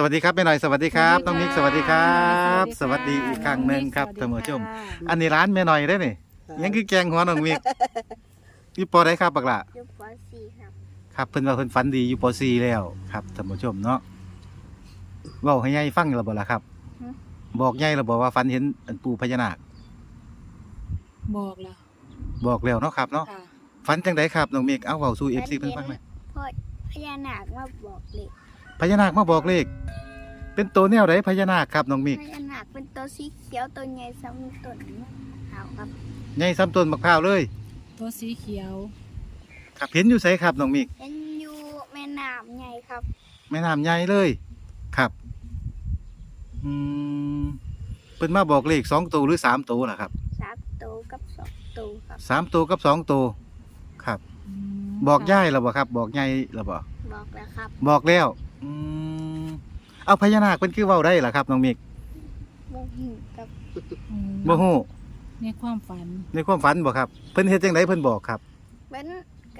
สวัสดีครับแม่หน่อยสวัสดีครับสวัสดีน้องนิกค่ะสวัสดีครับสสวัวัสสดีดีค่ะอีกครั้งหนึ่งครับน้ท่าอนงนิผู้กชมสวัสดีค่ะอันนี้ร้านแม่หน่อยได้อนี่ยังคือแกงหัวน้องมิกอยู่ปอได้ครับบักละยุคปสี่ครับครับเพิ่นว่าเพิ่นฝันดีอยู่ปอซีแล้วครับท่านผู้ชมเนาะเว้าให้ยายฟังแล้วบ่ล่ะครับ บอกยายแล้วบอกว่าฝันเห็นอันปู่พญานาคบอกแล้วบอกแล้วเนาะครับเนาะค่ะฝันจังไดครับน้องมิกเอาเว้าสู่ FC เพิ่นฟังหน่อยพ่อพญานาคมาบอกเลย พญานาคมาบอกเลข เป็นตัวแนวใดพญานาคครับน้องมิกพญานาคเป็นตัวสีเขียวตัวใหญ่ซ้ำต้นมะขาวครับใหญ่ซ้ำต้นมะพร้าวเลย ตัวสีเขียว ครับเห็นอยู่ไสครับน้องมิกเป็นอยู่แม่น้ำใหญ่ครับ แม่น้ำใหญ่เลยครับอืมเป็นมาบอกเลขสองตัวหรือสามตัวล่ะครับสามตัวกับสองตัวครับสามตัวกับสองตัวครับอืมบอกค่ะย่ายแล้วบ่ครับ บอกยายแล้วบ่บอกแล้วครับ บอกแล้ว อืมเอาพญานาคเป็นคือเว้าได้ล่ะครับน้องมิกโมหิครับอืมบ่ฮู้ในความฝันในความฝันบ่ครับ เพิ่นเฮ็ดจังไดเพิ่นบอกครับ เป็น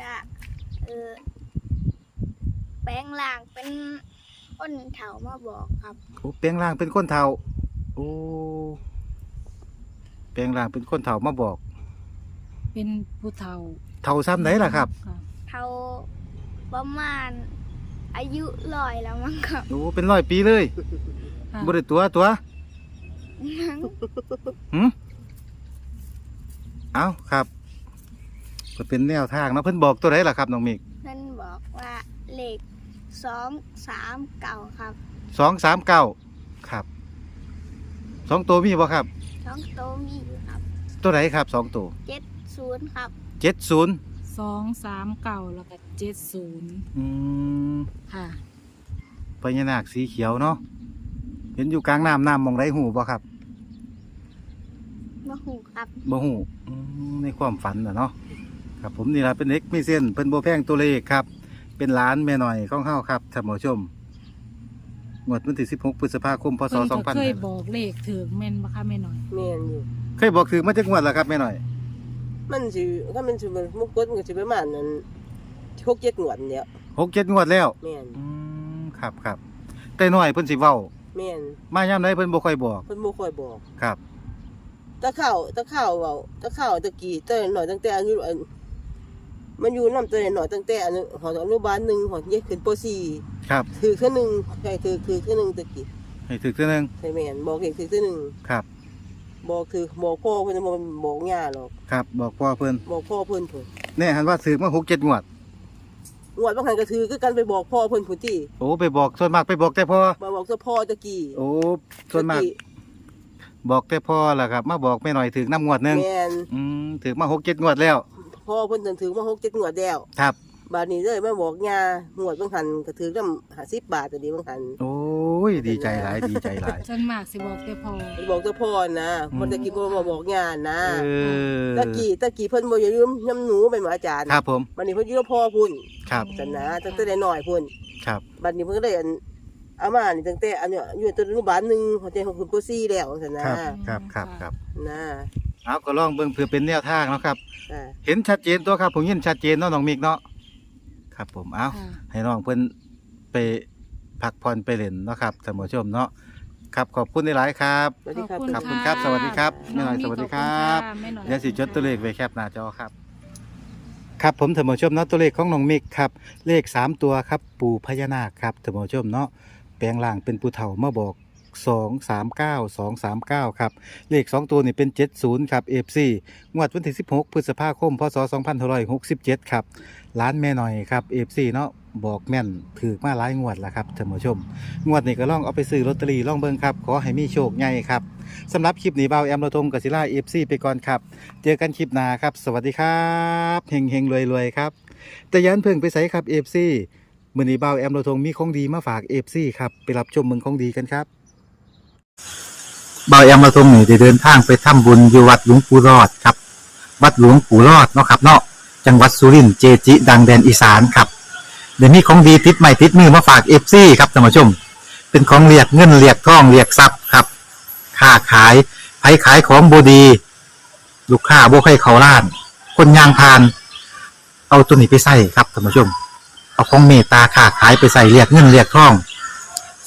กะเออแปลงล่างเป็นอ้นเถามาบอกครับ โอ้แปลงร่างเป็นคนเฒ่า โอ้แปลงร่างเป็นคนเฒ่ามาบอกเป็นผู้เฒ่าเฒ่าซ้ำไหนล่ะครับ ค่ะเท่าประมาณ อายุลอยแล้วมั้งครับโอ้เป็นร้อยปีเลยค่ะบ่ได้ตัวตัวมั้งหืมเอาครับก็เป็นแนวทางเนาะเพิ่นบอกตัวไหนล่ะครับน้องมิกเพื่อนบอกว่าเลขสองสามเก่าครับสองสามเก้าครับสองตัวมีบ่ครับสองโตวมีอยู่ครับตัวไหนครับสองตัวเจ็ดศูนย์ครับเจ็ดศูนย์ สองสามเก่าแล้วก็เจ็ดศูนย์อืมค่ะ พญานาคสีเขียวเนาะเห็นอยู่กลางน้ำน้ำมองไรหูบ่ครับมะหูครับ บ่หูอืมในความฝันน่ะเนาะครับผมนี่ล่ะเป็นเด็กมีเส้นเพิ่นบ่แพงตัวเลขครับ เป็นหลานแม่หน่อยของเฮาครับท่านผู้ชมงวดวันที่16พฤษภาคมพศเพิ่นก็เคย2000บอกเลขถึงแม่นบ่คะแม่หน่อย แม่นอยู่เคยบอกถือมาจากงวดแล้วครับแม่หน่อย มันสิถ้ามันสิมันมุกกดมันก็สิประมาณนั้นหกเจ็ดงวดเนี่ยหกเจ็ดงวดแล้ว แม่นอืมครับครับแต่น้อยเพิ่นสิเว้า แม่นมายามใดเพิ่นบ่ค่อยบอก เพิ่นบ่ค่อยบอก ครับ ตะข้าวตะข้าวเว้าตะข้าวตะกี้แต่หน่อยตั้งแต่อายุอันมันอยู่นำแต่หน่อยตั้งแต่อันหออนุบาลหนึ่งหอเยขึ้นป ครับ .4 ถือเทื่อหนึงใช่ถือถือเทื่อหนึงตะกี้ให้ถึกเทื่อนึงใช่แม่นบอกเองถือเทื่อหนึงครับ บอกถือบอกพ่อเพิ่นบ่บอกย่าหรอกครับ บอกพ่อเพิ่นบอกพ่อเพิ่นพุ่นแน่หันว่าถือมาหกเจ็ดงวด งวดบางครั้งก็ถือคือกันไปบอกพ่อเพิ่นพุ่นติโอ้ไปบอกส่วนมากไปบอกแต่พ่อมาบอกเจ้าพ่อตะกี้โอ้ส่วนมากตะกี้บอกแต่พ่อล่ะครับ มาบอกไม่หน่อยถึงน้ำงวดหนึงแม่นอืมถึงมาหกเจ็ดงวดแล้ว พ่อเพิ่นถือมาหกเจ็ดงวดแล้วครับ บาทนี้เลยมาบอกยาหวดบางหันก็ถือน้ำหาสิบบาทแต่ดีบางหันโอ้ยดีใจหลายดีใจหลาย ส่วนมากสิบอกแต่พอบอกเจ้าพ่อนะอืมมันตะกี้พ่อมาบอกยานะเออตะกี้ตะกี้เพิ่นบ่อย่าลืมน้ำหนูเป็นหมาอาจารย์ครับผมบัดนี้เพิ่นอยู่กับพ่อพุ่นครับจันนะตั้งแต่น้อยๆพุ่นครับบัดนี้เพิ่นก็ได้อันเอามานี่ตั้งแต่อันเนี้ยอยู่ตัวอนุบาลหนึงของเจ้าของคุณปู่ซี่แล้วจันนะครับครับครับครับนะเอาก็ลองเบิ่งเพื่อเป็นแนวทางเนาะครับ อ่า เห็นชัดเจนตัวครับผมเห็นชัดเจนเนาะน้องมิกเนาะ ครับผมเอาค่ะให้น้องเพิ่นไปพักผ่อนไปเล่นเนาะครับท่านผู้ชมเนาะครับขอบคุณหลายๆครับสวัสดีครับขอบคุณครับสวัสดีครับแม่หน่อยงสวัสดีขคอรับณะแม่หน่อยเดี๋ยวสิจดตัวเลขไว้แคปหน้าจอครับ ครับผมท่านผู้ชมเนาะตัวเลขของน้องมิกครับ เลข3ตัวครับปู่พญานาคครับท่านผู้ชมเนาะแปลงร่างเป็นปู่เฒ่ามาบอก 2 3 9 2 3 9 ครับ เลข 2 ตัวนี่เป็น 70 ครับ FC งวดวันที่ 16 พฤษภาคม พศ 2567 ครับ ร้านแม่หน่อยครับ FC เนาะบอกแม่นถือมาหลายงวดแล้วครับท่านผู้ชม งวดนี้ก็ล่องเอาไปซื้อลอตเตอรี่ลองเบิ่งครับ ขอให้มีโชคใหญ่ครับสำหรับคลิปนี้เบาแอมระทงกับศิลา FC ไปก่อนครับ เจอกันคลิปหน้าครับ สวัสดีครับเฮงเฮงรวยรวยครับแต่ยันเพิ่งไปใส่ครับ FC มือนี้เบาแอมระทงมีของดีมาฝาก FC ครับ ไปรับชมเมืองของดีกันครับ เบาแอมระทงนี่ได้เดินทางไปทำบุญอยู่วัดหลวงปู่รอดครับ วัดหลวงปู่รอดเนาะครับเนาะจังหวัดสุรินทร์เจจิ ดังแดนอีสานครับเดี๋ยวมีของดีติดใหม่ติดมือมาฝาก FC ครับท่านผู้ชม เป็นของเรียกเงินเรียกทองเรียกทรัพย์ครับค้าขายไผขายของบดี ลูกค้าบ่ใครเขาล้าน คนยางพาน เอาตัวนี้ไปใส่ครับท่านผู้ชม เอาของเมตตาค้าขายไปใส่เรียกเงินเรียกทอง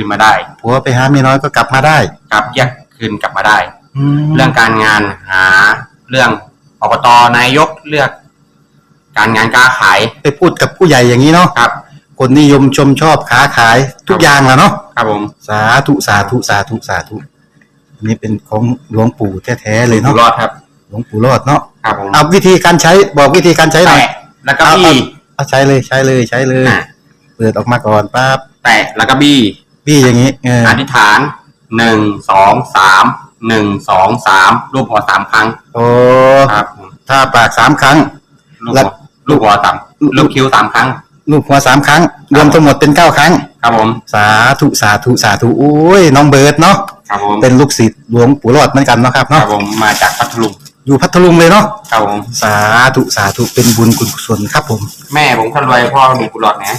คืนมาได้ผัวไปหาเมียน้อยก็กลับมาได้ กลับแยกคืนกลับมาได้แล้เรื่วองการงานหาเรื่องอบตนายกเลือก การงานการขายไปพูดกับผู้ใหญ่อย่างนี้เนาะครับ คนนิยมชมชอบค้าขายทุกอย่างแหล้วเนาะครับผมสาธุสาธุสาธุสาธุอันนี้เป็นของหลวงปู่แท้ๆเลยอยู่เนาะรอดครับหลวงปู่รอดเนาะครับผมเอาวิธีการใช้บอกวิธีการใช้หน่อย แตะแล้วก็บี้ เอาใช้เลยใช้เลยใช้เลย อะ เปิดออกมาก่อนปั๊บแตะแล้วก็บี้ พี่อย่างนี้เอออธิษฐานหนึ่งสองสามหนึ่งสองสามรูปหัวสามครั้งโอ้ครับผมถ้าปากสามครั้ง ลูกแล้หัววลูกหัวสามลูกคิ้วสามครั้ง ลูกหัวสามครั้ง รวมทั้งหมดเป็นเก้าครั้ง ครับผม สาธุสาธุสาธุโอ้ยน้องเบิร์ดเนาะครับผมเป็นลูกศิษย์หลวงปู่รอดเหมือนกันเนาะครับครัเนาะบผมมาจากพัทลุงอยู่พัทลุงเลยเนาะครับผมสาธุสาธุเป็นบุญคุณกุศลครับผม แม่ผมคนรวยพ่อมีกุหลาบนะ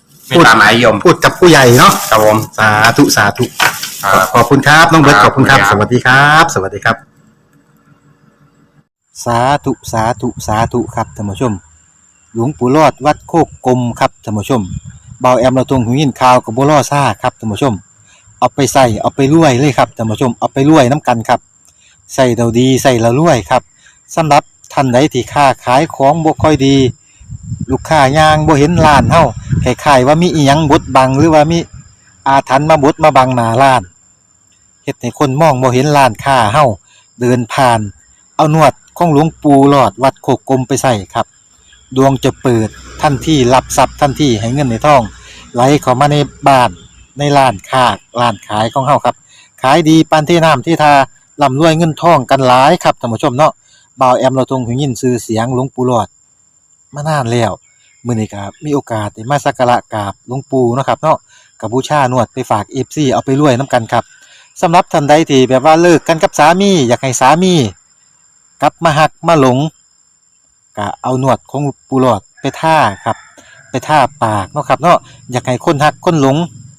สวิไม่ตามหมายยมพูดกับผู้ใหญ่เนาะครับผมสาธุสาธุครับ ขอบคุณครับน้องเบิร์ตคขรับอบคุณครับขอบสคุณครับวัสดีครับ สวัสดีครับ สาธุสาธุสาธุครับท่านผู้ชม หลวงปู่รอดวัดโคกกลมครับท่านผู้ชมเบาแอมเราตรงหูยินข่าวกับบัวล่อซ่าครับท่านผู้ชม เอาไปใส่เอาไปรวยเลยครับท่านผู้ชมเอาไปรวยน้ำกันครับใส่เราดีใส่เรารวยครับสำหรับท่านใดที่ค้าขายของบ่ค่อยดี ลูกค้ายางบ่เห็นร้านเฮา คล้ายๆว่ามีอีหยังบดบังหรือว่ามีอาถรรพ์มาบดมาบังหน้าร้านเฮ็ดให้คนมองบ่เห็นร้านค้าเฮาเดินผ่าน เอานวดของหลวงปู่หลอดวัดโคกกลมไปใส่ครับ ดวงจะเปิดทันที่รับทรัพย์ทันที่ให้เงินในท้อง ไหลเข้ามาในบ้านในร้านค้าร้านขายของเฮาครับ ขายดีปานที่น้ำที่ทาร่ำรวยเงินทองกันหลายครับท่านผู้ชมเนาะบ่าวแอมเราทรงหูยินชื่อเสียงหลวงปู่หลอดมานานแล้ว มื้อนี้ก็มีโอกาสได้มาสักการะกราบหลวงปู่เนาะครับเนาะกับบูชานวดไปฝาก FC เอาไปรวยนํกันครับสำหรับท่านใดที่แบบว่าเลิกกันกับสามีอยากให้สามีกลับมาหักมาหลงก็เอาหนวดของปูหลอดไปท่าครับ ไปท่าปากเนาะครับเนาะอยากให้คนหักคนหลง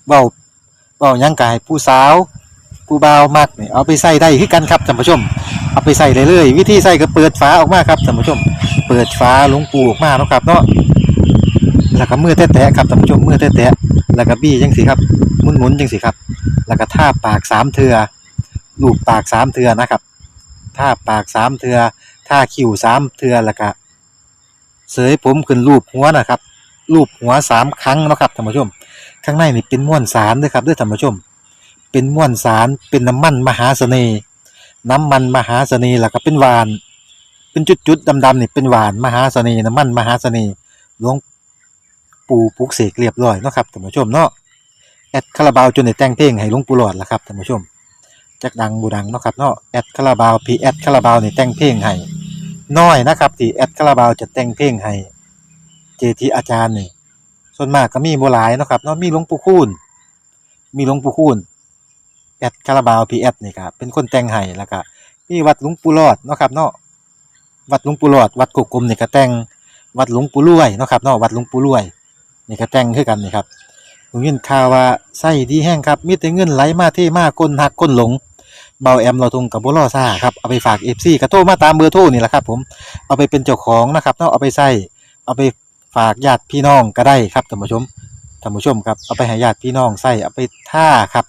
เบาเบายังกายผู้สาวผู้บ่าวมักนี่เอาไปใส่ได้คือกันครับท่านผู้ชม เอาไปใส่ได้เลย วิธีใส่ก็เปิดฝาออกมาครับท่านผู้ชม เปิดฝาหลวงปูออกมาเนาะครับเนาะ แล้วก็มือแตะๆครับท่านผู้ชมมือแตะๆแล้วก็บี้จังสิครับหมุนๆจังสิครับ แล้วก็ท่าปากสามเทือลูบปากสามเทือนะครับท่าปากสามเทือท่าคิ้วสามเทือแล้วก็เสยผมขึ้นรูปหัวนะครับรูปหัวสามครั้งนะครับท่านผู้ชม ข้างในนี่เป็นม้วนสารด้วยครับด้วยท่านผู้ชม เป็นม้วนสารเป็นน้ำมันมหาเสน่ห์น้ำมันมหาเสน่ห์แล้วก็เป็นหวาน เป็นจุดๆดำๆนี่เป็นหวานมหาเสน่ห์น้ำมันมหาเสน่ห์หลวง ปู่ปลุกเสกเรียบร้อยเนาะครับท่านผู้ชมเนาะแอดคาราบาวจนได้แต่งเพลงให้หลวงปู่หลอดละครับท่านผู้ชมจักดังบูดังเนาะครับเนาะแอดคาราบาวพีแอดคาราบาวนี่แต่งเพลงให้น้อยนะครับที่แอดคาราบาวจะแต่งเพลงให้เจทีอาจารย์นี่ส่วนมากก็มีโบ่หลายเนาะครับเนาะมีหลวงปู่คูณมีหลวงปู่คูณแอดคาราบาวพีแอดนี่ครับเป็นคนแต่งให้แล้วก็มีวัดหลวงปู่รอดเนาะครับเนาะวัดหลวงปู่รอดวัดกุกกลมนี่ก็แต่งวัดหลวงปู่รวยเนาะครับเนาะวัดหลวงปู่รวย นี่ก็แต่งคือกันนี่ครับผมยินข่าวว่าไส้ดีแห้งครับมีแต่เงินไหลมาเทมาคนหักคนหลงเบาแอมเราทงกับบุรอซ่าครับเอาไปฝากเอฟซีกระโทมาตามเบอร์โทรนี่แหละครับผมเอาไปเป็นเจ้าของนะครับเนาะเอาไปใส่เอาไปฝากญาติพี่น้องก็ได้ครับท่านผู้ชมท่านผู้ชมครับเอาไปให้ญาติพี่น้องใส่เอาไปท่าครับ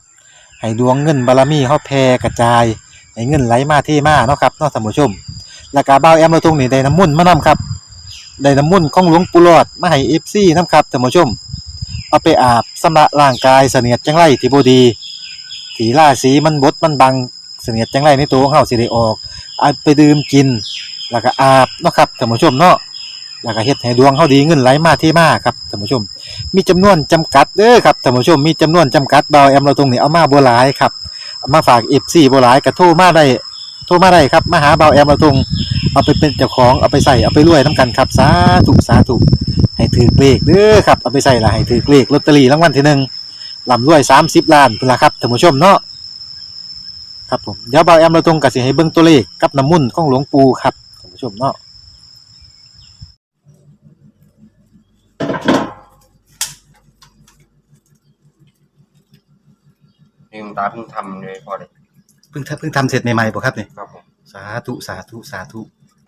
ให้ดวงเงินบารมีเฮาแผ่กระจายให้เงินไหลมาเทมาเนาะครับเนาะท่านผู้ชมแล้วก็เบาแอมเราทงนี่ได้น้ำมุ่นมานํครับ ได้น้ำมุ่นต์ของหลวงปู่หลอดมาให้เอฟซีนํครับท่านผู้ชม เอาไปอาบสำระร่างกายเสนียดจังไรที่บดีสีล่าสีมันบดมันบังเสนียดจังไรในตัวของเฮาสิได้ออกเอาไปดื่มกิน แล้วก็อาบเนาะครับท่านผู้ชมเนาะแล้วก็เฮ็ดให้ดวงเฮาดีเงินไหลมาเทมาครับท่านผู้ชม มีจำนวนจำกัดเด้อครับท่านผู้ชมมีจำนวนจำกัดเบาแอมเราตรงนี้เอามาบ่หลายครับเอามาฝาก FC บ่หลายก็โทรมาได้โทรมาได้ครับมาหาเบาแอมเราตรง เอาไปเป็นเจ้าของเอาไปใส่เอาไปรวยนํกันครับสาธุสาธุให้ถือเลขเด้อครับเอาไปใส่ละให้ถือเลขลอตเตอรี่รางวัลที่หนึ่งลำรวย30ล้านพุ่นล่ะครับท่านผู้ชมเนาะครับผมเดี๋ยวเบาแอมเราตรงก็สิให้เบิ่งตัวเลขกับน้ำมุ่นต์ของหลวงปู่ครับท่านผู้ชมเนาะนี่คุณตาเพิ่งทำเลยพอเลยเพิ่งทำเพิ่งทำเสร็จใหม่ๆบ่ครับนี่ครับผม สาธุสาธุสาธุอั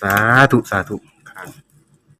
สาธุสาธุครับ